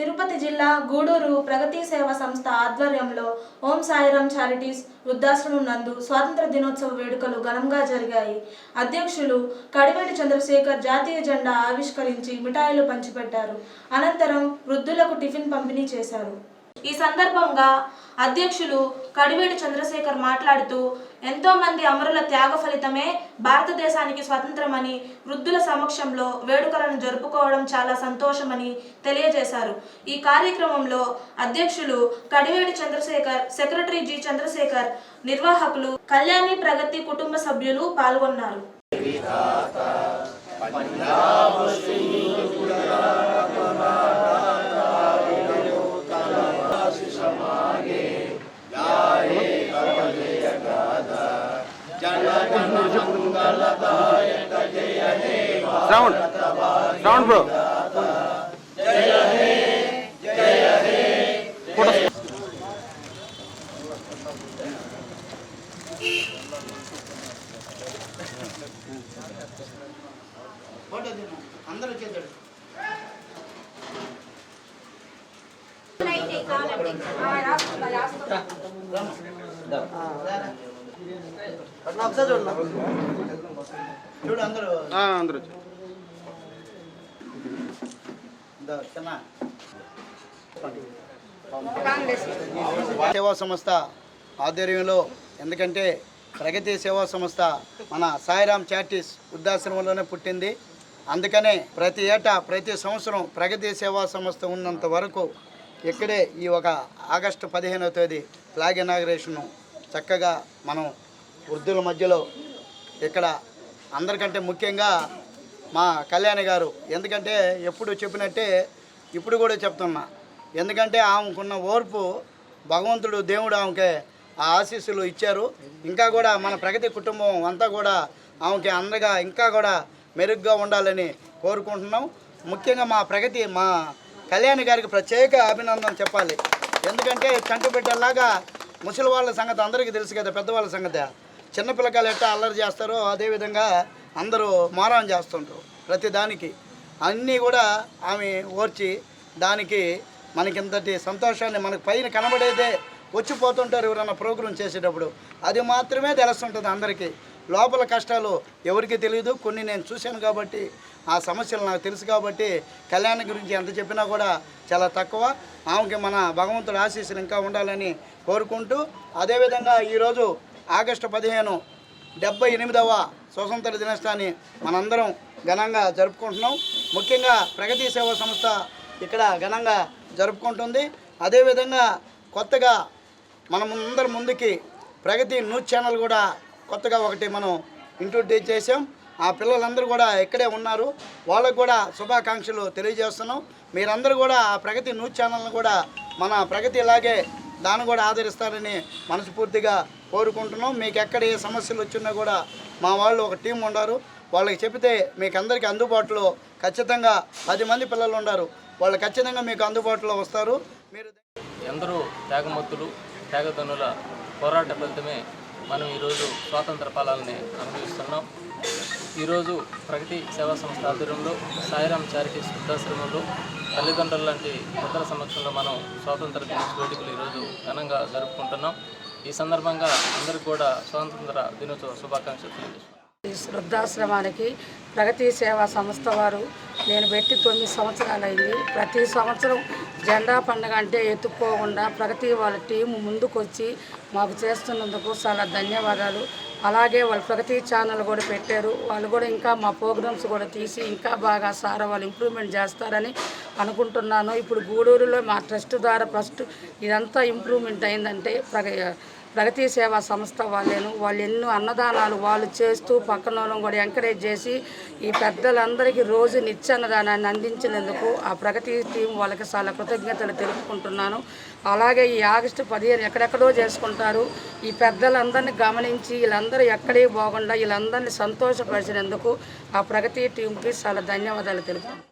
తిరుపతి జిల్లా గూడూరు ప్రగతి సేవా సంస్థ ఆధ్వర్యంలో ఓం సాయిరాం చారిటీస్ వృద్ధాశ్రమం నందు స్వాతంత్ర దినోత్సవ వేడుకలు ఘనంగా జరిగాయి. అధ్యక్షులు కడివేటి చంద్రశేఖర్ జాతీయ జెండా ఆవిష్కరించి మిఠాయిలు పంచిపెట్టారు. అనంతరం వృద్ధులకు టిఫిన్ పంపిణీ చేశారు. ఈ సందర్భంగా అధ్యక్షులు కడివేటి చంద్రశేఖర్ మాట్లాడుతూ ఎంతో మంది అమరుల త్యాగ ఫలితమే భారతదేశానికి స్వతంత్రమని వృద్ధుల సమక్షంలో వేడుకలను జరుపుకోవడం చాలా సంతోషమని తెలియజేశారు. ఈ కార్యక్రమంలో అధ్యక్షులు కడివేటి చంద్రశేఖర్ సెక్రటరీ జి చంద్రశేఖర్ నిర్వాహకులు కళ్యాణి ప్రగతి కుటుంబ సభ్యులు పాల్గొన్నారు. Shravan Shravan bro photo photo తిను అందరూ చేద్దాడు ఒకసారి చూడు చూడు అందరూ. అందరూ సేవా సంస్థ ఆధ్వర్యంలో ఎందుకంటే ప్రగతి సేవా సంస్థ మన సాయిరామ్ చారిటీస్ వృద్ధాశ్రమంలోనే పుట్టింది. అందుకనే ప్రతి ఏటా ప్రతి సంవత్సరం ప్రగతి సేవా సంస్థ ఉన్నంత వరకు ఇక్కడే ఈ ఒక ఆగస్టు పదిహేనవ తేదీ ఫ్లాగ్ ఇనాగ్రేషను చక్కగా మనం వృద్ధుల మధ్యలో ఇక్కడ అందరికంటే ముఖ్యంగా మా కళ్యాణి గారు. ఎందుకంటే ఎప్పుడు చెప్పినట్టే ఇప్పుడు కూడా చెప్తున్నా. ఎందుకంటే ఆమెకున్న ఓర్పు భగవంతుడు దేవుడు ఆమెకి ఆ ఆశీస్సులు ఇచ్చారు. ఇంకా కూడా మన ప్రగతి కుటుంబం అంతా కూడా ఆమెకి అందగా ఇంకా కూడా మెరుగ్గా ఉండాలని కోరుకుంటున్నాం. ముఖ్యంగా మా ప్రగతి మా కళ్యాణి గారికి ప్రత్యేక అభినందన చెప్పాలి. ఎందుకంటే కంటి బిడ్డలాగా ముసలి వాళ్ళ సంగతి అందరికీ తెలుసు కదా పెద్దవాళ్ళ సంగతి. చిన్నపిల్లకాయలు ఎట్టా అల్లరి చేస్తారో అదేవిధంగా అందరూ మారం చేస్తుంటారు ప్రతి దానికి. అన్నీ కూడా ఆమె ఓర్చి దానికి మనకింతటి సంతోషాన్ని మనకు పైన కనబడేదే వచ్చిపోతుంటారు ఎవరన్నా ప్రోగ్రాం చేసేటప్పుడు. అది మాత్రమే తెలుస్తుంటుంది అందరికీ. లోపల కష్టాలు ఎవరికి తెలియదు. కొన్ని నేను చూశాను కాబట్టి ఆ సమస్యలు నాకు తెలుసు కాబట్టి కళ్యాణం గురించి ఎంత చెప్పినా కూడా చాలా తక్కువ. ఆమెకి మన భగవంతుడు ఆశీస్సులు ఇంకా ఉండాలని కోరుకుంటూ అదేవిధంగా ఈరోజు ఆగస్టు పదిహేను డెబ్బై ఎనిమిదవ స్వతంత్ర దినోత్సవాన్ని మనందరం ఘనంగా జరుపుకుంటున్నాం. ముఖ్యంగా ప్రగతి సేవా సంస్థ ఇక్కడ ఘనంగా జరుపుకుంటుంది. అదేవిధంగా కొత్తగా మనం అందరి ముందుకి ప్రగతి న్యూస్ ఛానల్ కూడా కొత్తగా ఒకటి మనం ఇంట్రొడ్యూస్ చేసాం ఆ పిల్లలందరూ కూడా ఇక్కడే ఉన్నారు. వాళ్ళకు కూడా శుభాకాంక్షలు తెలియజేస్తున్నాం. మీరందరూ కూడా ఆ ప్రగతి న్యూస్ ఛానల్ను కూడా మన ప్రగతి ఇలాగే దాన్ని కూడా ఆదరిస్తారని మనస్ఫూర్తిగా కోరుకుంటున్నాం. మీకు ఎక్కడ ఏ సమస్యలు వచ్చినా కూడా మా వాళ్ళు ఒక టీం ఉన్నారు వాళ్ళకి చెబితే మీకు అందరికీ అందుబాటులో ఖచ్చితంగా పది మంది పిల్లలు ఉన్నారు వాళ్ళు ఖచ్చితంగా మీకు అందుబాటులో వస్తారు. మీరు ఎందరో త్యాగమూర్తులు త్యాగధనుల పోరాట ఫలితమే మనం ఈరోజు స్వాతంత్ర ఫలాలని అనుభవిస్తున్నాం. ఈరోజు ప్రగతి సేవా సంస్థ ఆధ్వర్యంలో సాయిరాం చారిటీ వృద్ధాశ్రమంలో తల్లిదండ్రుల లాంటి పెద్దల సమక్షంలో మనం స్వాతంత్ర దినోత్సవ ఈరోజు ఘనంగా జరుపుకుంటున్నాం. ఈ సందర్భంగా అందరికీ కూడా స్వాతంత్ర దినోత్సవ శుభాకాంక్షలు తెలియజేస్తున్నాం. ఈ వృద్ధాశ్రమానికి ప్రగతి సేవా సంస్థ వారు నేను పెట్టి తొమ్మిది సంవత్సరాలైంది. ప్రతి సంవత్సరం జెండా పండుగ అంటే ఎత్తుక్కోకుండా ప్రగతి వాళ్ళ టీం ముందుకొచ్చి మాకు చేస్తున్నందుకు చాలా ధన్యవాదాలు. అలాగే వాళ్ళు ప్రగతి ఛానల్ కూడా పెట్టారు. వాళ్ళు కూడా ఇంకా మా ప్రోగ్రామ్స్ కూడా తీసి ఇంకా బాగా సార్ వాళ్ళు ఇంప్రూవ్మెంట్ చేస్తారని అనుకుంటున్నాను. ఇప్పుడు గూడూరులో మా ట్రస్ట్ ద్వారా ఫస్ట్ ఇదంతా ఇంప్రూవ్మెంట్ అయిందంటే ప్రగ ప్రగతి సేవా సంస్థ వాళ్ళేను. వాళ్ళు ఎన్నో అన్నదానాలు వాళ్ళు చేస్తూ పక్కన కూడా ఎంకరేజ్ చేసి ఈ పెద్దలందరికీ రోజు నిత్యాన్నదానాన్ని అందించినందుకు ఆ ప్రగతి టీం వాళ్ళకి చాలా కృతజ్ఞతలు తెలుపుకుంటున్నాను. అలాగే ఈ ఆగస్టు పదిహేను ఎక్కడెక్కడో చేసుకుంటారు. ఈ పెద్దలందరినీ గమనించి వీళ్ళందరూ ఎక్కడే బాగుండా వీళ్ళందరినీ సంతోషపరిచినందుకు ఆ ప్రగతి టీంకి చాలా ధన్యవాదాలు తెలుపుతున్నాను.